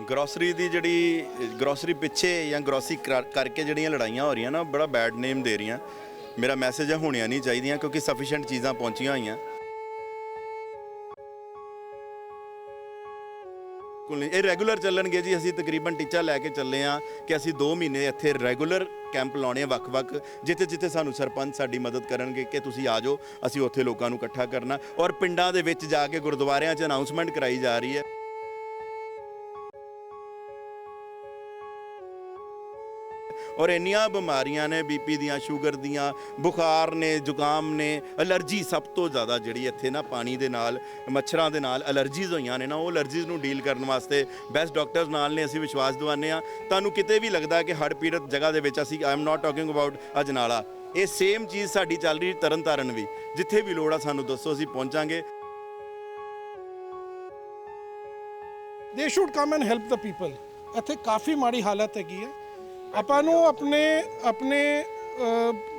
Grocery ਦੀ ਜਿਹੜੀ grocery ਪਿੱਛੇ ਜਾਂ ਗਰੋਸਰੀ ਕਰਕੇ ਜਿਹੜੀਆਂ ਲੜਾਈਆਂ ਹੋ ਰਹੀਆਂ ਨਾ ਬੜਾ ਬੈਡ ਨੇਮ ਦੇ ਰਹੀਆਂ। ਮੇਰਾ ਮੈਸੇਜ ਹੈ ਹੋਣੀਆਂ ਨਹੀਂ ਚਾਹੀਦੀਆਂ ਕਿਉਂਕਿ ਸਫੀਸ਼ੀਐਂਟ ਚੀਜ਼ਾਂ ਪਹੁੰਚੀਆਂ ਹੋਈਆਂ। ਬਿਲਕੁਲ ਨਹੀਂ, ਇਹ ਰੈਗੂਲਰ ਚੱਲਣਗੇ ਜੀ, ਅਸੀਂ ਤਕਰੀਬਨ ਟੀਚਾ ਲੈ ਕੇ ਚੱਲੇ ਆ ਕਿ ਅਸੀਂ 2 ਮਹੀਨੇ ਇੱਥੇ ਰੈਗੂਲਰ ਕੈਂਪ ਲਾਉਣੇ ਆ ਵੱਖ-ਵੱਖ, ਜਿੱਥੇ ਜਿੱਥੇ ਸਾਨੂੰ ਸਰਪੰਚ ਸਾਡੀ ਮਦਦ ਕਰਨਗੇ ਕਿ ਤੁਸੀਂ ਆ ਜਾਓ, ਅਸੀਂ ਉੱਥੇ ਲੋਕਾਂ ਨੂੰ ਇਕੱਠਾ ਕਰਨਾ। ਔਰ ਪਿੰਡਾਂ ਦੇ ਵਿੱਚ ਜਾ ਕੇ ਗੁਰਦੁਆਰਿਆਂ 'ਚ ਅਨਾਉਂਸਮੈਂਟ ਕਰਾਈ ਜਾ ਰਹੀ ਹੈ। ਔਰ ਇੰਨੀਆਂ ਬਿਮਾਰੀਆਂ ਨੇ ਬੀਪੀ ਦੀਆਂ, ਸ਼ੂਗਰ ਦੀਆਂ, ਬੁਖਾਰ ਨੇ, ਜ਼ੁਕਾਮ ਨੇ, ਅਲਰਜੀ ਸਭ ਤੋਂ ਜ਼ਿਆਦਾ ਜਿਹੜੀ ਇੱਥੇ ਨਾ ਪਾਣੀ ਦੇ ਨਾਲ, ਮੱਛਰਾਂ ਦੇ ਨਾਲ ਅਲਰਜੀਜ਼ ਹੋਈਆਂ ਨੇ ਨਾ, ਉਹ ਅਲਰਜੀਜ਼ ਨੂੰ ਡੀਲ ਕਰਨ ਵਾਸਤੇ ਬੈਸਟ ਡਾਕਟਰਸ ਨਾਲ ਨੇ, ਅਸੀਂ ਵਿਸ਼ਵਾਸ ਦਿਵਾਉਂਦੇ ਆ ਤੁਹਾਨੂੰ ਕਿਤੇ ਵੀ ਲੱਗਦਾ ਕਿ ਹੜ੍ਹ ਪੀੜਤ ਜਗ੍ਹਾ ਦੇ ਵਿੱਚ ਅਸੀਂ I am not talking about Ajnala. ਇਹ ਸੇਮ ਚੀਜ਼ ਸਾਡੀ ਚੱਲ ਰਹੀ ਤਰਨ ਤਾਰਨ ਵੀ। ਜਿੱਥੇ ਵੀ ਲੋੜ ਆ ਸਾਨੂੰ ਦੱਸੋ, ਅਸੀਂ ਪਹੁੰਚਾਂਗੇ। They should come and help the people ਇੱਥੇ ਕਾਫੀ ਮਾੜੀ ਹਾਲਤ ਹੈਗੀ ਹੈ। ਆਪਾਂ ਨੂੰ ਆਪਣੇ ਆਪਣੇ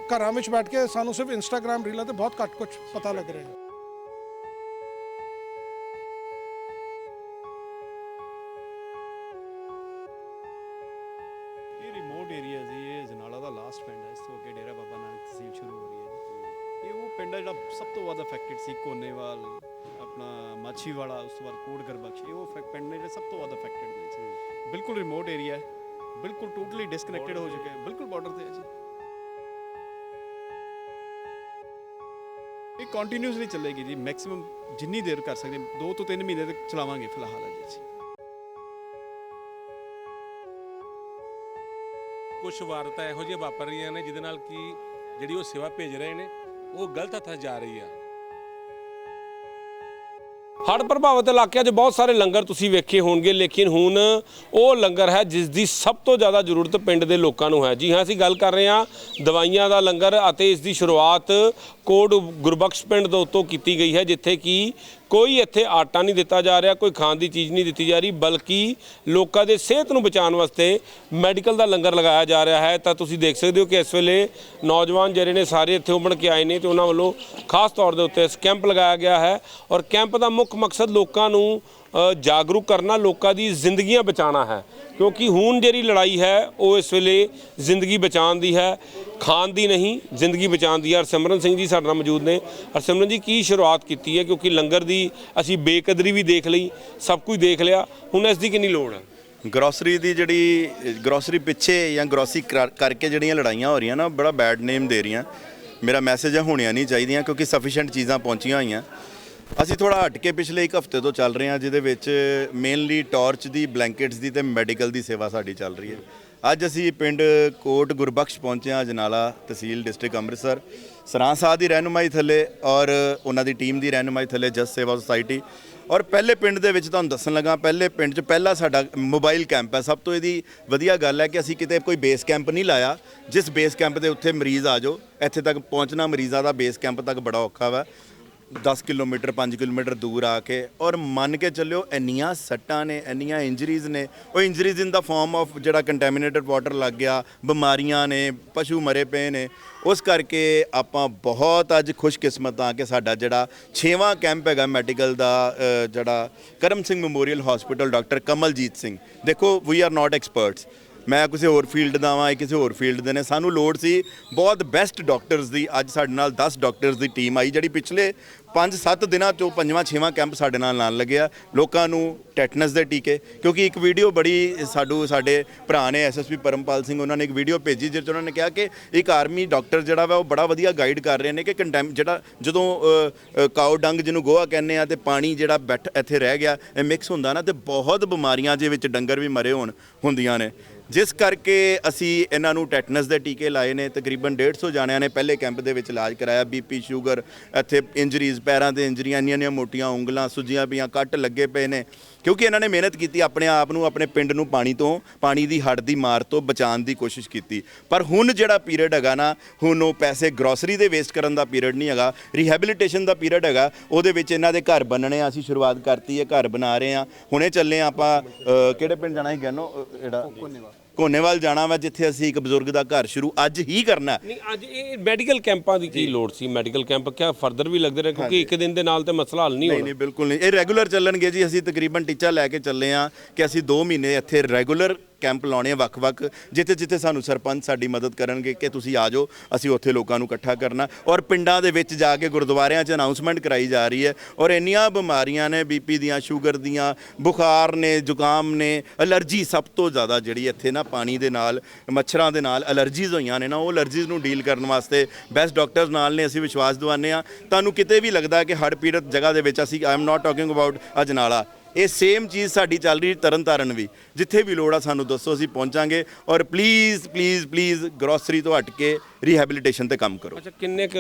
ਘਰਾਂ ਵਿੱਚ ਬੈਠ ਕੇ ਸਾਨੂੰ ਸਿਰਫ ਇੰਸਟਾਗ੍ਰam ਰੀਲਾਂ ਤੇ ਬਹੁਤ ਘੱਟ ਕੁਝ ਪਤਾ ਲੱਗ ਰਿਹਾ ਹੈ। ਇਹ ਰਿਮੋਟ ਏਰੀਆ ਜੀ ਇਹ ਜਨਾਲਾ ਦਾ ਲਾਸਟ ਪਿੰਡ ਹੈ ਇਸ ਤੋਂ ਅੱਗੇ ਡੇਰਾ ਬਾਬਾ ਨਾਨਕ ਤਹਿਸੀਲ ਸ਼ੁਰੂ ਹੋ ਰਹੀ ਹੈ ਇਹ ਉਹ ਪਿੰਡ ਹੈ ਜਿਹੜਾ ਸਭ ਤੋਂ ਵੱਧ ਅਫੈਕਟਡ ਸੀ ਕੋਨੇਵਾਲ ਆਪਣਾ ਮਾਛੀਵਾੜਾ ਉਸ ਤੋਂ ਬਾਅਦ ਕੋਟ ਗਰਬਖਸ਼ ਇਹ ਉਹ ਪਿੰਡ ਨੇ ਜਿਹੜੇ ਸਭ ਤੋਂ ਵੱਧ ਅਫੈਕਟਡ ਨੇ। ਬਿਲਕੁਲ ਰਿਮੋਟ ਏਰੀਆ ਹੈ। ਬਿਲਕੁਲ ਟੋਟਲੀ ਡਿਸਕਨੈਕਟਡ ਹੋ ਚੁੱਕਿਆ ਹੈ। ਬਿਲਕੁਲ ਬਾਰਡਰ ਤੇ ਹੈ ਜੀ। ਇਹ ਕੰਟੀਨਿਊਸਲੀ ਚੱਲੇਗੀ ਜੀ। ਮੈਕਸਿਮਮ ਜਿੰਨੀ ਦੇਰ ਕਰ ਸਕਦੇ 2 ਤੋਂ 3 ਮਹੀਨੇ ਤੱਕ ਚਲਾਵਾਂਗੇ ਫਿਲਹਾਲ ਅਜੇ ਜੀ ਕੁਝ ਵਾਰਤਾ ਇਹੋ ਜਿਹੀਆਂ ਵਾਪਰ ਰਹੀਆਂ ਨੇ, ਜਿਹਦੇ ਨਾਲ ਕਿ ਜਿਹੜੀ ਉਹ ਸੇਵਾ ਭੇਜ ਰਹੇ ਨੇ, ਉਹ ਗਲਤ ਹੱਥਾਂ ਜਾ ਰਹੀ ਆ। ਹੜ੍ਹ ਪ੍ਰਭਾਵਿਤ ਇਲਾਕਿਆਂ 'ਚ ਬਹੁਤ ਸਾਰੇ ਲੰਗਰ ਤੁਸੀਂ ਵੇਖੇ ਹੋਣਗੇ, ਲੇਕਿਨ ਹੁਣ ਉਹ ਲੰਗਰ ਹੈ ਜਿਸ ਦੀ ਸਭ ਤੋਂ ਜ਼ਿਆਦਾ ਜ਼ਰੂਰਤ ਪਿੰਡ ਦੇ ਲੋਕਾਂ ਨੂੰ ਹੈ। ਜੀ ਹਾਂ, ਅਸੀਂ ਗੱਲ ਕਰ ਰਹੇ ਹਾਂ ਦਵਾਈਆਂ ਦਾ ਲੰਗਰ ਅਤੇ ਇਸ ਦੀ ਸ਼ੁਰੂਆਤ ਕੋਟ ਗੁਰਬਖਸ਼ ਪਿੰਡ ਦੇ ਉੱਤੋਂ ਕੀਤੀ ਗਈ ਹੈ, ਜਿੱਥੇ ਕਿ ਕੋਈ ਇੱਥੇ ਆਟਾ ਨਹੀਂ ਦਿੱਤਾ ਜਾ ਰਿਹਾ, ਕੋਈ ਖਾਣ ਦੀ ਚੀਜ਼ ਨਹੀਂ ਦਿੱਤੀ ਜਾ ਰਹੀ, ਬਲਕਿ ਲੋਕਾਂ ਦੇ ਸਿਹਤ ਨੂੰ ਬਚਾਉਣ ਵਾਸਤੇ ਮੈਡੀਕਲ ਦਾ ਲੰਗਰ ਲਗਾਇਆ ਜਾ ਰਿਹਾ ਹੈ। ਤਾਂ ਤੁਸੀਂ ਦੇਖ ਸਕਦੇ ਹੋ ਕਿ ਇਸ ਵੇਲੇ ਨੌਜਵਾਨ ਜਿਹੜੇ ਨੇ ਸਾਰੇ ਇੱਥੇ ਉਮੜ ਕੇ ਆਏ ਨੇ ਤੇ ਉਹਨਾਂ ਵੱਲੋਂ ਖਾਸ ਤੌਰ ਦੇ ਉੱਤੇ ਇਸ ਕੈਂਪ ਲਗਾਇਆ ਗਿਆ ਹੈ ਔਰ ਕੈਂਪ ਦਾ ਮੁੱਖ ਮਕਸਦ ਲੋਕਾਂ ਨੂੰ ਜਾਗਰੂਕ ਕਰਨਾ ਲੋਕਾਂ ਦੀ ਜ਼ਿੰਦਗੀਆਂ ਬਚਾਉਣਾ ਹੈ। ਕਿਉਂਕਿ ਹੁਣ ਜਿਹੜੀ ਲੜਾਈ ਹੈ, ਉਹ ਇਸ ਵੇਲੇ ਜ਼ਿੰਦਗੀ ਬਚਾਉਣ ਦੀ ਹੈ। ਖਾਣ ਦੀ ਨਹੀਂ, ਜ਼ਿੰਦਗੀ ਬਚਾਉਣ ਦੀ ਹੈ। ਹਰਸਿਮਰਨ ਸਿੰਘ ਜੀ ਸਾਡੇ ਨਾਲ ਮੌਜੂਦ ਨੇ। ਹਰਸਿਮਰਨ ਜੀ, ਕੀ ਸ਼ੁਰੂਆਤ ਕੀਤੀ ਹੈ? ਕਿਉਂਕਿ ਲੰਗਰ ਦੀ ਅਸੀਂ ਬੇਕਦਰੀ ਵੀ ਦੇਖ ਲਈ, ਸਭ ਕੁਝ ਦੇਖ ਲਿਆ। ਹੁਣ ਇਸ ਦੀ ਕਿੰਨੀ ਲੋੜ ਹੈ? ਗਰੋਸਰੀ ਦੀ ਜਿਹੜੀ ਗਰੋਸਰੀ ਪਿੱਛੇ ਜਾਂ ਗਰੋਸਰੀ ਕਰਕੇ ਜਿਹੜੀਆਂ ਲੜਾਈਆਂ ਹੋ ਰਹੀਆਂ ਨਾ, ਬੜਾ ਬੈਡ ਨੇਮ ਦੇ ਰਹੀਆਂ। ਮੇਰਾ ਮੈਸੇਜ ਹੈ ਹੋਣੀਆਂ ਨਹੀਂ ਚਾਹੀਦੀਆਂ, ਕਿਉਂਕਿ ਸਫੀਸ਼ੀਐਂਟ ਚੀਜ਼ਾਂ ਪਹੁੰਚੀਆਂ ਹੋਈਆਂ। ਅਸੀਂ ਥੋੜਾ ਹਟ ਕੇ ਪਿਛਲੇ ਇੱਕ ਹਫ਼ਤੇ ਤੋਂ ਚੱਲ ਰਹੇ ਹਾਂ, ਜਿਹਦੇ ਵਿੱਚ ਮੇਨਲੀ ਟਾਰਚ ਦੀ ਬਲੈਂਕਟਸ ਦੀ ਤੇ ਮੈਡੀਕਲ ਦੀ ਸੇਵਾ ਸਾਡੀ ਚੱਲ ਰਹੀ ਹੈ। ਅੱਜ ਅਸੀਂ ਪਿੰਡ ਕੋਟ ਗੁਰਬਖਸ਼ ਪਹੁੰਚੇ ਹਾਂ ਜਨਾਲਾ ਤਹਿਸੀਲ ਡਿਸਟ੍ਰਿਕਟ ਅੰਮ੍ਰਿਤਸਰ। ਸਰਾਂ ਸਾਹਿਬ ਦੀ ਰਹਿਨੁਮਾਈ ਥੱਲੇ ਔਰ ਉਹਨਾਂ ਦੀ ਟੀਮ ਦੀ ਰਹਿਨੁਮਾਈ ਥੱਲੇ ਜਸ ਸੇਵਾ ਸੁਸਾਇਟੀ ਔਰ ਪਹਿਲੇ ਪਿੰਡ ਦੇ ਵਿੱਚ ਤੁਹਾਨੂੰ ਦੱਸਣ ਲੱਗਾ, ਪਹਿਲੇ ਪਿੰਡ 'ਚ ਪਹਿਲਾ ਸਾਡਾ ਮੋਬਾਈਲ ਕੈਂਪ ਹੈ। ਸਭ ਤੋਂ ਇਹਦੀ ਵਧੀਆ ਗੱਲ ਹੈ ਕਿ ਅਸੀਂ ਕਿਤੇ ਕੋਈ ਬੇਸ ਕੈਂਪ ਨਹੀਂ ਲਾਇਆ। ਜਿਸ ਬੇਸ ਕੈਂਪ ਦੇ ਉੱਥੇ ਮਰੀਜ਼ ਆ ਜਾਓ, ਇੱਥੇ ਤੱਕ ਪਹੁੰਚਣਾ ਮਰੀਜ਼ਾਂ ਦਾ ਬੇਸ ਕੈਂਪ ਤੱਕ ਬੜਾ ਔਖਾ ਵਾ। 10 ਕਿਲੋਮੀਟਰ 5 ਕਿਲੋਮੀਟਰ ਦੂਰ ਆ ਕੇ ਔਰ ਮੰਨ ਕੇ ਚੱਲਿਓ ਇੰਨੀਆਂ ਸੱਟਾਂ ਨੇ, ਇੰਨੀਆਂ ਇੰਜਰੀਜ਼ ਨੇ, ਉਹ injuries in the form of ਜਿਹੜਾ ਕੰਟੈਮੀਨੇਟਡ ਵਾਟਰ ਲੱਗ ਗਿਆ, ਬਿਮਾਰੀਆਂ ਨੇ, ਪਸ਼ੂ ਮਰੇ ਪਏ ਨੇ, ਉਸ ਕਰਕੇ ਆਪਾਂ ਬਹੁਤ ਅੱਜ ਖੁਸ਼ਕਿਸਮਤ ਆ ਕਿ ਸਾਡਾ ਜਿਹੜਾ 6ਵਾਂ ਕੈਂਪ ਹੈਗਾ ਮੈਡੀਕਲ ਦਾ ਜਿਹੜਾ Karam Singh memorial hospital doctor Kamaljit Singh. ਦੇਖੋ ਵੀ ਆਰ ਨਾਟ ਐਕਸਪਰਟਸ ਮੈਂ ਕਿਸੇ ਹੋਰ ਫੀਲਡ ਦਾ ਵਾਂ ਇਹ ਕਿਸੇ ਹੋਰ ਫੀਲਡ ਦੇ ਨੇ। ਸਾਨੂੰ ਲੋੜ ਸੀ ਬਹੁਤ ਬੈਸਟ ਡਾਕਟਰਸ ਦੀ। ਅੱਜ ਸਾਡੇ ਨਾਲ 10 ਡਾਕਟਰਸ ਦੀ ਟੀਮ ਆਈ ਜਿਹੜੀ ਪਿਛਲੇ 5-7 ਦਿਨਾਂ ਤੋਂ ਪੰਜਵਾਂ ਛੇਵਾਂ ਕੈਂਪ ਸਾਡੇ ਨਾਲ ਨਾਲ ਲੱਗਿਆ ਲੋਕਾਂ ਨੂੰ ਟੈਟਨਸ ਦੇ ਟੀਕੇ ਕਿਉਂਕਿ ਇੱਕ ਵੀਡੀਓ ਬੜੀ ਸਾਡੂ ਸਾਡੇ ਭਰਾ ਨੇ ਐਸਐਸਪੀ ਪਰਮਪਾਲ ਸਿੰਘ ਉਹਨਾਂ ਨੇ ਇੱਕ ਵੀਡੀਓ ਭੇਜੀ ਜਿਸ 'ਚ ਉਹਨਾਂ ਨੇ ਕਿਹਾ ਕਿ ਇੱਕ ਆਰਮੀ ਡਾਕਟਰ ਜਿਹੜਾ ਵਾ ਉਹ ਬੜਾ ਵਧੀਆ ਗਾਈਡ ਕਰ ਰਹੇ ਨੇ ਕਿ ਕੰਡੈਮ ਜਿਹੜਾ ਜਦੋਂ ਅ, ਕਾਓ ਡੰਗ ਜਿਹਨੂੰ ਗੋਹਾ ਕਹਿੰਦੇ ਆ ਤੇ ਪਾਣੀ ਜਿਹੜਾ ਬੈਠ ਇੱਥੇ ਰਹਿ ਗਿਆ ਇਹ ਮਿਕਸ ਹੁੰਦਾ ਨਾ ਤੇ ਬਹੁਤ ਬਿਮਾਰੀਆਂ ਦੇ ਵਿੱਚ ਡੰਗਰ ਵੀ ਮਰੇ ਹੋਣ ਹੁੰਦੀਆਂ ਨੇ। ਜਿਸ ਕਰਕੇ ਅਸੀਂ ਇਹਨਾਂ ਨੂੰ ਟੈਟਨਸ ਦੇ ਟੀਕੇ ਲਾਏ ਨੇ ਤਕਰੀਬਨ 150 ਜਾਣਿਆਂ ਨੇ ਪਹਿਲੇ ਕੈਂਪ ਦੇ ਵਿੱਚ ਇਲਾਜ ਕਰਾਇਆ। ਬੀਪੀ ਸ਼ੂਗਰ ਇੱਥੇ ਇੰਜਰੀਜ਼ ਪੈਰਾਂ ਤੇ ਇੰਜਰੀਆਂ ਇੰਨੀਆਂ ਇੰਨੀਆਂ ਮੋਟੀਆਂ ਉਂਗਲਾਂ ਸੁੱਜੀਆਂ ਪਈਆਂ ਕੱਟ ਲੱਗੇ ਪਏ ਨੇ। ਕਿਉਂਕਿ ਇਹਨਾਂ ਨੇ ਮਿਹਨਤ ਕੀਤੀ ਆਪਣੇ ਆਪ ਨੂੰ ਆਪਣੇ ਪਿੰਡ ਨੂੰ ਪਾਣੀ ਤੋਂ ਪਾਣੀ ਦੀ ਹੱਡ ਦੀ ਮਾਰ ਤੋਂ ਬਚਾਉਣ ਦੀ ਕੋਸ਼ਿਸ਼ ਕੀਤੀ। ਪਰ ਹੁਣ ਜਿਹੜਾ ਪੀਰੀਅਡ ਹੈਗਾ ਨਾ ਹੁਣ ਉਹ ਪੈਸੇ ਗਰੋਸਰੀ ਦੇ ਵੇਸਟ ਕਰਨ ਦਾ ਪੀਰੀਅਡ ਨਹੀਂ ਹੈਗਾ ਰੀਹੈਬਿਲਿਟੇਸ਼ਨ ਦਾ ਪੀਰੀਅਡ ਹੈਗਾ ਉਹਦੇ ਵਿੱਚ ਇਹਨਾਂ ਦੇ ਘਰ ਬਣਨੇ ਆ ਅਸੀਂ ਸ਼ੁਰੂਆਤ ਕਰਤੀ ਹੈ ਘਰ ਬਣਾ ਰਹੇ ਆ ਹੁਣੇ ਚੱਲੇ ਆ ਆਪਾਂ ਕਿਹੜੇ ਪਿੰਡ ਜਾਣਾ ਸੀ ਗੈਨੋ ਅ, ਜਿਹੜਾ ਕੋਨੇਵਾਲ ਜਾਣਾ ਵਾ ਜਿੱਥੇ ਅਸੀਂ ਇੱਕ ਬਜ਼ੁਰਗ ਦਾ ਘਰ ਸ਼ੁਰੂ ਅੱਜ ਹੀ ਕਰਨਾ। ਨਹੀਂ ਅੱਜ ਇਹ ਮੈਡੀਕਲ ਕੈਂਪਾਂ ਦੀ ਕੀ ਲੋੜ ਸੀ? ਮੈਡੀਕਲ ਕੈਂਪ ਕਿਆ ਫਰਦਰ ਵੀ ਲੱਗਦੇ ਰਹੇ? ਕਿਉਂਕਿ ਇੱਕ ਦਿਨ ਦੇ ਨਾਲ ਤੇ ਮਸਲਾ ਹੱਲ ਨਹੀਂ ਨਹੀਂ ਹੋਣਾ। ਨਹੀਂ ਬਿਲਕੁਲ ਨਹੀਂ। ਇਹ ਰੈਗੂਲਰ ਚੱਲਣਗੇ ਜੀ। ਅਸੀਂ ਤਕਰੀਬਨ ਟੀਚਾ ਲੈ ਕੇ ਚੱਲੇ ਆ ਕਿ ਅਸੀਂ 2 ਮਹੀਨੇ ਇੱਥੇ ਰੈਗੂਲਰ ਕੈਂਪ ਲਾਉਣੇ ਆ ਵੱਖ-ਵੱਖ ਜਿੱਥੇ ਜਿੱਥੇ ਸਾਨੂੰ ਸਰਪੰਚ ਸਾਡੀ ਮਦਦ ਕਰਨਗੇ ਕਿ ਤੁਸੀਂ ਆ ਜਾਓ, ਅਸੀਂ ਉੱਥੇ ਲੋਕਾਂ ਨੂੰ ਇਕੱਠਾ ਕਰਨਾ। ਔਰ ਪਿੰਡਾਂ ਦੇ ਵਿੱਚ ਜਾ ਕੇ ਗੁਰਦੁਆਰਿਆਂ 'ਚ ਅਨਾਉਂਸਮੈਂਟ ਕਰਾਈ ਜਾ ਰਹੀ ਹੈ। ਔਰ ਇੰਨੀਆਂ ਬਿਮਾਰੀਆਂ ਨੇ ਬੀਪੀ ਦੀਆਂ, ਸ਼ੂਗਰ ਦੀਆਂ, ਬੁਖਾਰ ਨੇ, ਜ਼ੁਕਾਮ ਨੇ, ਅਲਰਜੀ ਸਭ ਤੋਂ ਜ਼ਿਆਦਾ ਜਿਹੜੀ ਇੱਥੇ ਨਾ ਪਾਣੀ ਦੇ ਨਾਲ, ਮੱਛਰਾਂ ਦੇ ਨਾਲ ਅਲਰਜੀਜ਼ ਹੋਈਆਂ ਨੇ ਨਾ, ਉਹ ਅਲਰਜੀਜ਼ ਨੂੰ ਡੀਲ ਕਰਨ ਵਾਸਤੇ ਬੈਸਟ ਡਾਕਟਰਸ ਨਾਲ ਨੇ, ਅਸੀਂ ਵਿਸ਼ਵਾਸ ਦਿਵਾਉਂਦੇ ਆ ਤੁਹਾਨੂੰ ਕਿਤੇ ਵੀ ਲੱਗਦਾ ਕਿ ਹੜ੍ਹ ਪੀੜਤ ਜਗ੍ਹਾ ਦੇ ਵਿੱਚ ਅਸੀਂ I am not talking about Ajnala. ਇਹ ਸੇਮ ਚੀਜ਼ ਸਾਡੀ ਚੱਲ ਰਹੀ ਤਰਨ ਤਾਰਨ ਵੀ। ਜਿੱਥੇ ਵੀ ਲੋੜ ਆ ਸਾਨੂੰ ਦੱਸੋ ਅਸੀਂ ਪਹੁੰਚਾਂਗੇ ਔਰ ਪਲੀਜ਼ ਪਲੀਜ਼ ਪਲੀਜ਼ ਗਰੋਸਰੀ ਤੋਂ ਹਟ ਕੇ ਰੀਹੈਬਿਲਿਟੇਸ਼ਨ ਤੇ ਕੰਮ ਕਰੋ। ਅੱਛਾ ਕਿੰਨੇ ਕੁ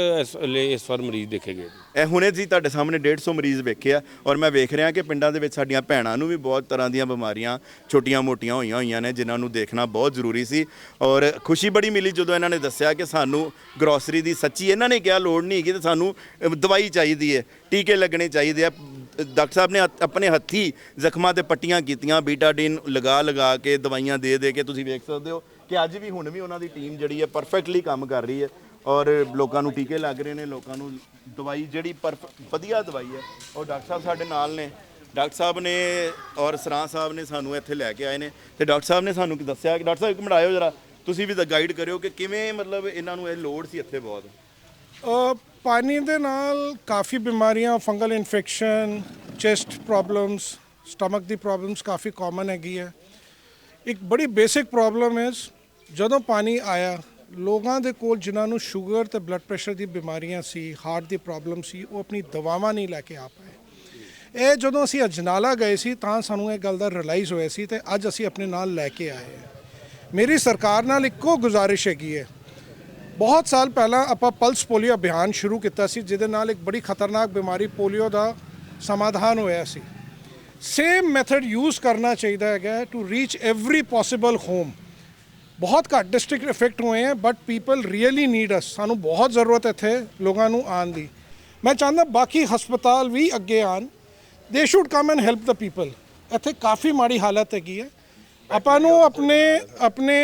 ਇਸ ਵਾਰ ਮਰੀਜ਼ ਦੇਖੇ ਗਏ? ਇਹ ਹੁਣੇ ਜੀ ਤੁਹਾਡੇ ਸਾਹਮਣੇ 150 ਮਰੀਜ਼ ਵੇਖੇ ਆ ਔਰ ਮੈਂ ਵੇਖ ਰਿਹਾ ਕਿ ਪਿੰਡਾਂ ਦੇ ਵਿੱਚ ਸਾਡੀਆਂ ਭੈਣਾਂ ਨੂੰ ਵੀ ਬਹੁਤ ਤਰ੍ਹਾਂ ਦੀਆਂ ਬਿਮਾਰੀਆਂ ਛੋਟੀਆਂ-ਮੋਟੀਆਂ ਹੋਈਆਂ ਹੋਈਆਂ ਨੇ ਜਿਨ੍ਹਾਂ ਨੂੰ ਦੇਖਣਾ ਬਹੁਤ ਜ਼ਰੂਰੀ ਸੀ। ਔਰ ਖੁਸ਼ੀ ਬੜੀ ਮਿਲੀ ਜਦੋਂ ਇਹਨਾਂ ਨੇ ਦੱਸਿਆ ਕਿ ਸਾਨੂੰ ਗਰੋਸਰੀ ਦੀ ਸੱਚੀ ਇਹਨਾਂ ਨੇ ਕਿਹਾ ਲੋੜ ਨਹੀਂ ਹੈਗੀ ਤੇ ਸਾਨੂੰ ਦਵਾਈ ਚਾਹੀਦੀ ਹੈ ਟੀਕੇ ਲੱਗਣੇ ਚਾਹੀਦੇ ਆ ਡਾਕਟਰ ਸਾਹਿਬ ਨੇ ਆਪਣੇ ਹੱਥੀ ਜ਼ਖਮਾਂ ਤੇ ਪੱਟੀਆਂ ਕੀਤੀਆਂ, ਬੀਟਾਡੀਨ ਲਗਾ ਲਗਾ ਕੇ ਦਵਾਈਆਂ ਦੇ ਦੇ ਕੇ ਤੁਸੀਂ ਵੇਖ ਸਕਦੇ ਹੋ ਕਿ ਅੱਜ ਵੀ ਹੁਣ ਵੀ ਉਹਨਾਂ ਦੀ ਟੀਮ ਜਿਹੜੀ ਹੈ ਪਰਫੈਕਟਲੀ ਕੰਮ ਕਰ ਰਹੀ ਹੈ ਔਰ ਲੋਕਾਂ ਨੂੰ ਟੀਕੇ ਲੱਗ ਰਹੇ ਨੇ, ਲੋਕਾਂ ਨੂੰ ਦਵਾਈ ਜਿਹੜੀ ਪਰਫ ਵਧੀਆ ਦਵਾਈ ਹੈ, ਉਹ ਡਾਕਟਰ ਸਾਹਿਬ ਸਾਡੇ ਨਾਲ ਨੇ। ਡਾਕਟਰ ਸਾਹਿਬ ਨੇ ਔਰ ਸਰਾਂ ਸਾਹਿਬ ਨੇ ਸਾਨੂੰ ਇੱਥੇ ਲੈ ਕੇ ਆਏ ਨੇ ਤੇ ਡਾਕਟਰ ਸਾਹਿਬ ਨੇ ਸਾਨੂੰ ਦੱਸਿਆ ਕਿ ਡਾਕਟਰ ਸਾਹਿਬ ਇੱਕ ਮਿੰਟ ਆਇਓ ਜਰਾ, ਤੁਸੀਂ ਵੀ ਗਾਈਡ ਕਰਿਓ ਕਿ ਕਿਵੇਂ ਮਤਲਬ ਇਹਨਾਂ ਨੂੰ ਇਹ ਲੋੜ ਸੀ ਇੱਥੇ ਬਹੁਤ। ਪਾਣੀ ਦੇ ਨਾਲ ਕਾਫੀ ਬਿਮਾਰੀਆਂ fungal infection chest problems stomach ਦੀ ਪ੍ਰੋਬਲਮਸ ਕਾਫੀ ਕਾਮਨ ਹੈਗੀ ਹੈ। ਇੱਕ ਬੜੀ ਬੇਸਿਕ ਪ੍ਰੋਬਲਮ ਹੈ ਜਦੋਂ ਪਾਣੀ ਆਇਆ, ਲੋਕਾਂ ਦੇ ਕੋਲ ਜਿਨ੍ਹਾਂ ਨੂੰ ਸ਼ੂਗਰ ਤੇ ਬਲੱਡ ਪ੍ਰੈਸ਼ਰ ਦੀ ਬਿਮਾਰੀਆਂ ਸੀ ਹਾਰਟ ਦੀ ਪ੍ਰੋਬਲਮ ਸੀ, ਉਹ ਆਪਣੀ ਦਵਾਵਾਂ ਨਹੀਂ ਲੈ ਕੇ ਆ ਪਾਏ। ਇਹ ਜਦੋਂ ਅਸੀਂ ਅਜਨਾਲਾ ਗਏ ਸੀ, ਤਾਂ ਸਾਨੂੰ ਇਹ ਗੱਲ ਦਾ ਰਿਅਲਾਈਜ਼ ਹੋਇਆ ਸੀ ਤੇ ਅੱਜ ਅਸੀਂ ਆਪਣੇ ਨਾਲ ਲੈ ਕੇ ਆਏ ਮੇਰੀ ਸਰਕਾਰ ਨਾਲ ਇੱਕੋ ਗੁਜ਼ਾਰਿਸ਼ ਹੈਗੀ ਹੈ ਬਹੁਤ ਸਾਲ ਪਹਿਲਾਂ ਆਪਾਂ ਪਲਸ ਪੋਲੀਓ ਅਭਿਆਨ ਸ਼ੁਰੂ ਕੀਤਾ ਸੀ, ਜਿਹਦੇ ਨਾਲ ਇੱਕ ਬੜੀ ਖਤਰਨਾਕ ਬਿਮਾਰੀ ਪੋਲੀਓ ਦਾ ਸਮਾਧਾਨ ਹੋਇਆ ਸੀ। ਸੇਮ ਮੈਥਡ ਯੂਜ਼ ਕਰਨਾ ਚਾਹੀਦਾ ਹੈਗਾ to reach every possible home ਬਹੁਤ ਘੱਟ ਡਿਸਟ੍ਰਿਕਟ ਇਫੈਕਟ ਹੋਏ ਹੈ but people really need us ਸਾਨੂੰ ਬਹੁਤ ਜ਼ਰੂਰਤ ਇੱਥੇ ਲੋਕਾਂ ਨੂੰ ਆਉਣ ਦੀ। ਮੈਂ ਚਾਹੁੰਦਾ ਬਾਕੀ ਹਸਪਤਾਲ ਵੀ ਅੱਗੇ ਆਣ they should come and help the people ਇੱਥੇ ਕਾਫੀ ਮਾੜੀ ਹਾਲਤ ਹੈਗੀ ਹੈ। ਆਪਾਂ ਨੂੰ ਆਪਣੇ ਆਪਣੇ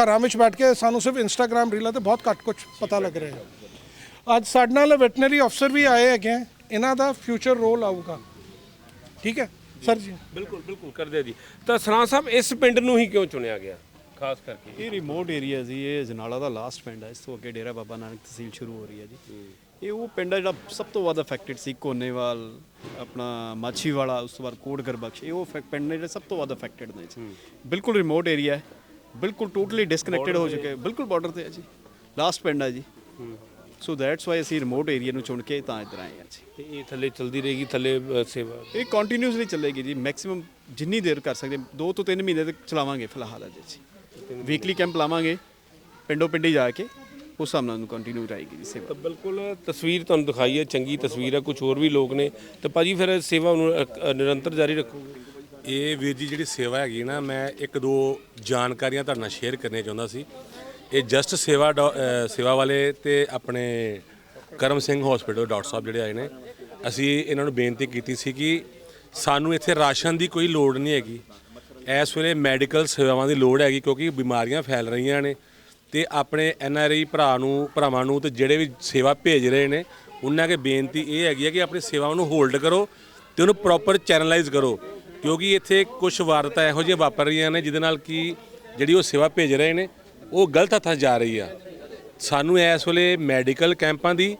ਘਰਾਂ ਵਿੱਚ ਬੈਠ ਕੇ ਸਾਨੂੰ ਸਿਰਫ ਇੰਸਟਾਗ੍ਰam ਰੀਲਾਂ ਤੇ ਬਹੁਤ ਘੱਟ ਕੁਝ ਪਤਾ ਲੱਗ ਰਿਹਾ ਹੈ। ਅੱਜ ਸਾਡੇ ਨਾਲ ਵੈਟਨਰੀ ਅਫਸਰ ਵੀ ਆਏ ਹੈਗੇ ਹੈ। ਇਹਨਾਂ ਦਾ ਫਿਊਚਰ ਰੋਲ ਆਊਗਾ। ਠੀਕ ਹੈ? ਸਰ ਜੀ। ਬਿਲਕੁਲ ਬਿਲਕੁਲ ਕਰਦੇ ਜੀ। ਤਾਂ ਸਰਾਂ ਸਾਹਿਬ ਇਸ ਪਿੰਡ ਨੂੰ ਹੀ ਕਿਉਂ ਚੁਣਿਆ ਗਿਆ? ਖਾਸ ਕਰਕੇ। ਇਹ ਰਿਮੋਟ ਏਰੀਆ ਜੀ ਇਹ ਜਨਾਲਾ ਦਾ ਲਾਸਟ ਪਿੰਡ ਹੈ ਇਸ ਤੋਂ ਅੱਗੇ ਡੇਰਾ ਬਾਬਾ ਨਾਨਕ ਤਹਿਸੀਲ ਸ਼ੁਰੂ ਹੋ ਰਹੀ ਹੈ ਜੀ। ਇਹ ਉਹ ਪਿੰਡ ਹੈ ਜਿਹੜਾ ਸਭ ਤੋਂ ਵੱਧ ਅਫੈਕਟਡ ਸੀ। ਕੋਨੇਵਾਲ ਆਪਣਾ ਮਾਛੀਵਾਲਾ ਉਸ ਤੋਂ ਬਾਅਦ ਕੋਟ ਗਰਬਖਸ਼ ਇਹ ਉਹ ਪਿੰਡ ਨੇ ਜਿਹੜੇ ਸਭ ਤੋਂ ਵੱਧ ਅਫੈਕਟਡ ਨੇ ਜੀ। ਬਿਲਕੁਲ ਰਿਮੋਟ ਏਰੀਆ ਹੈ। ਬਿਲਕੁਲ ਟੋਟਲੀ ਡਿਸਕਨੈਕਟਡ ਹੋ ਚੁੱਕੇ ਬਿਲਕੁਲ ਬਾਰਡਰ ਤੇ ਹੈ ਜੀ। ਲਾਸਟ ਪਿੰਡ ਹੈ ਜੀ। ਸੋ ਦੈਟਸ ਵਾਈ ਅਸੀਂ ਰਿਮੋਟ ਏਰੀਆ ਨੂੰ ਚੁਣ ਕੇ ਤਾਂ ਇੱਧਰ ਆਏ ਹਾਂ ਜੀ। ਤੇ ਇਹ ਥੱਲੇ ਚਲਦੀ ਰਹੇਗੀ ਥੱਲੇ ਅ, ਸੇਵਾ? ਇਹ ਕੰਟੀਨਿਊਸਲੀ ਚੱਲੇਗੀ ਜੀ। ਮੈਕਸਿਮਮ ਜਿੰਨੀ ਦੇਰ ਕਰ ਸਕਦੇ 2 ਤੋਂ 3 ਮਹੀਨੇ ਤੱਕ ਚਲਾਵਾਂਗੇ ਫਿਲਹਾਲ ਅਜੇ ਜੀ। ਵੀਕਲੀ ਕੈਂਪ ਲਾਵਾਂਗੇ। ਪਿੰਡੋ ਪਿੰਡੀ ਜਾ ਕੇ ਉਸ ਹਿਸਾਬ ਨਾਲ ਨੂੰ ਕੰਟੀਨਿਊ ਰਹੇਗੀ ਜੀ ਸੇਵਾ। ਤਾਂ ਬਿਲਕੁਲ ਤਸਵੀਰ ਤੁਹਾਨੂੰ ਦਿਖਾਈ ਹੈ ਚੰਗੀ ਤਸਵੀਰ ਹੈ। ਕੁਝ ਹੋਰ ਵੀ ਲੋਕ ਨੇ। ਤੇ ਭਾਜੀ ਫਿਰ ਸੇਵਾ ਨੂੰ ਅ, ਅ, ਨਿਰੰਤਰ ਜਾਰੀ ਰੱਖੋਗੇ ਇਹ ਵੀਰ ਜੀ ਜਿਹੜੀ ਸੇਵਾ ਹੈਗੀ ਨਾ, ਮੈਂ ਇੱਕ ਦੋ ਜਾਣਕਾਰੀਆਂ ਤੁਹਾਡੇ ਨਾਲ ਸ਼ੇਅਰ ਕਰਨੀਆਂ ਚਾਹੁੰਦਾ ਸੀ। ਇਹ ਜਸਟ ਸੇਵਾ ਡੋ- ਅਹ ਸੇਵਾ ਵਾਲੇ ਤੇ ਆਪਣੇ ਕਰਮ ਸਿੰਘ ਹਸਪੀਟਲ ਡਾਕਟਰ ਸਾਹਿਬ ਜਿਹੜੇ ਆਏ ਨੇ, ਅਸੀਂ ਇਹਨਾਂ ਨੂੰ ਬੇਨਤੀ ਕੀਤੀ ਸੀ ਕਿ ਸਾਨੂੰ ਇੱਥੇ ਰਾਸ਼ਨ ਦੀ ਕੋਈ ਲੋੜ ਨਹੀਂ ਹੈਗੀ। ਇਸ ਵੇਲੇ ਮੈਡੀਕਲ ਸੇਵਾਵਾਂ ਦੀ ਲੋੜ ਹੈਗੀ ਕਿਉਂਕਿ ਬਿਮਾਰੀਆਂ ਫੈਲ ਰਹੀਆਂ ਨੇ ਤੇ ਆਪਣੇ ਐਨ ਆਰ ਆਈ ਭਰਾ ਨੂੰ, ਭਰਾਵਾਂ ਨੂੰ ਤੇ ਜਿਹੜੇ ਵੀ ਸੇਵਾ ਭੇਜ ਰਹੇ ਨੇ, ਉਹਨਾਂ ਅੱਗੇ ਬੇਨਤੀ ਇਹ ਹੈਗੀ ਹੈ ਕਿ ਆਪਣੀ ਸੇਵਾਵਾਂ ਨੂੰ ਹੋਲਡ ਕਰੋ ਤੇ ਉਹਨੂੰ ਪ੍ਰੋਪਰ ਚੈਨਲਾਈਜ਼ ਕਰੋ। ਕਿਉਂਕਿ ਇੱਥੇ ਕੁਝ ਵਾਰਤਾ ਇਹੋ ਜਿਹੀਆਂ ਵਾਪਰ ਰਹੀਆਂ ਨੇ ਜਿਹਦੇ ਨਾਲ ਕਿ ਜਿਹੜੀ ਉਹ ਸੇਵਾ ਭੇਜ ਰਹੇ ਨੇ, ਉਹ ਗਲਤ ਹੱਥਾਂ 'ਚ ਜਾ ਰਹੀ ਆ। ਸਾਨੂੰ ਇਸ ਵੇਲੇ ਮੈਡੀਕਲ ਕੈਂਪਾਂ ਦੀ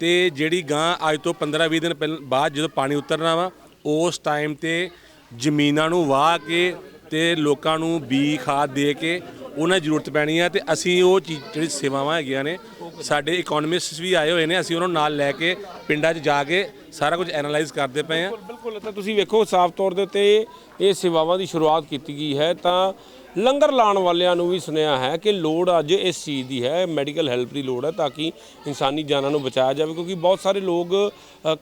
ਤੇ ਜਿਹੜੀ ਗਾਂ ਅੱਜ ਤੋਂ 15-20 ਦਿਨ ਪਹਿਲਾਂ, ਬਾਅਦ ਜਦੋਂ ਪਾਣੀ ਉਤਰਨਾ ਵਾ, ਉਸ ਟਾਈਮ ਤੇ ਜ਼ਮੀਨਾਂ ਨੂੰ ਵਾਹ ਕੇ ਤੇ ਲੋਕਾਂ ਨੂੰ ਬੀ ਖਾਦ ਦੇ ਕੇ ਉਹਨਾਂ ਦੀ ਜ਼ਰੂਰਤ ਪੈਣੀ ਆ ਤੇ ਅਸੀਂ ਉਹ ਚੀਜ਼ ਜਿਹੜੀ ਸੇਵਾਵਾਂ ਹੈਗੀਆਂ ਨੇ ਸਾਡੇ ਇਕਨੋਮਿਸਟਸ ਵੀ ਆਏ ਹੋਏ ਨੇ, ਅਸੀਂ ਉਹਨਾਂ ਨੂੰ ਨਾਲ ਲੈ ਕੇ ਪਿੰਡਾਂ 'ਚ ਜਾ ਕੇ ਸਾਰਾ ਕੁਝ ਐਨਾਲਾਈਜ਼ ਕਰਦੇ ਪਏ ਆ ਬਿਲਕੁਲ ਤਾਂ ਤੁਸੀਂ ਵੇਖੋ, ਸਾਫ਼ ਤੌਰ ਦੇ ਉੱਤੇ ਇਹ ਸੇਵਾਵਾਂ ਦੀ ਸ਼ੁਰੂਆਤ ਕੀਤੀ ਗਈ ਹੈ, ਤਾਂ ਲੰਗਰ ਲਾਉਣ ਵਾਲਿਆਂ ਨੂੰ ਵੀ ਸੁਨੇਹਾ ਹੈ ਕਿ ਲੋੜ ਅੱਜ ਇਸ ਚੀਜ਼ ਦੀ ਹੈ ਮੈਡੀਕਲ ਹੈਲਪ ਦੀ ਲੋੜ ਹੈ, ਤਾਂ ਕਿ ਇਨਸਾਨੀ ਜਾਨਾਂ ਨੂੰ ਬਚਾਇਆ ਜਾਵੇ, ਕਿਉਂਕਿ ਬਹੁਤ ਸਾਰੇ ਲੋਕ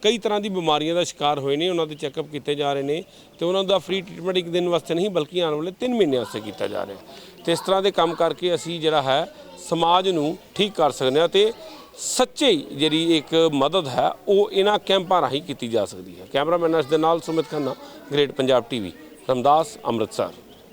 ਕਈ ਤਰ੍ਹਾਂ ਦੀ ਬਿਮਾਰੀਆਂ ਦਾ ਸ਼ਿਕਾਰ ਹੋਏ ਨੇ, ਉਹਨਾਂ ਦੇ ਚੈੱਕਅਪ ਕੀਤੇ ਜਾ ਰਹੇ ਨੇ, ਤੇ ਉਹਨਾਂ ਦਾ ਫ੍ਰੀ ਟ੍ਰੀਟਮੈਂਟ ਇੱਕ ਦਿਨ ਵਾਸਤੇ ਨਹੀਂ, ਬਲਕਿ ਆਉਣ ਵਾਲੇ 3 ਮਹੀਨੇ ਵਾਸਤੇ ਕੀਤਾ ਜਾ ਰਿਹਾ ਤੇ ਇਸ ਤਰ੍ਹਾਂ ਦੇ ਕੰਮ ਕਰਕੇ ਅਸੀਂ ਜਿਹੜਾ ਹੈ ਸਮਾਜ ਨੂੰ ਠੀਕ ਕਰ ਸਕਦੇ ਹਾਂ ਤੇ ਸੱਚੇ ਜਿਹੜੀ ਇੱਕ ਮਦਦ ਹੈ, ਉਹ ਇਹਨਾਂ ਕੈਂਪਾਂ ਰਾਹੀਂ ਕੀਤੀ ਜਾ ਸਕਦੀ ਹੈ। ਕੈਮਰਾਮੈਨ ਅਰਸ਼ ਦੇ ਨਾਲ ਸੁਮਿਤ ਖੰਨਾ ਗ੍ਰੇਟ ਪੰਜਾਬ ਟੀਵੀ ਰਮਦਾਸ ਅੰਮ੍ਰਿਤਸਰ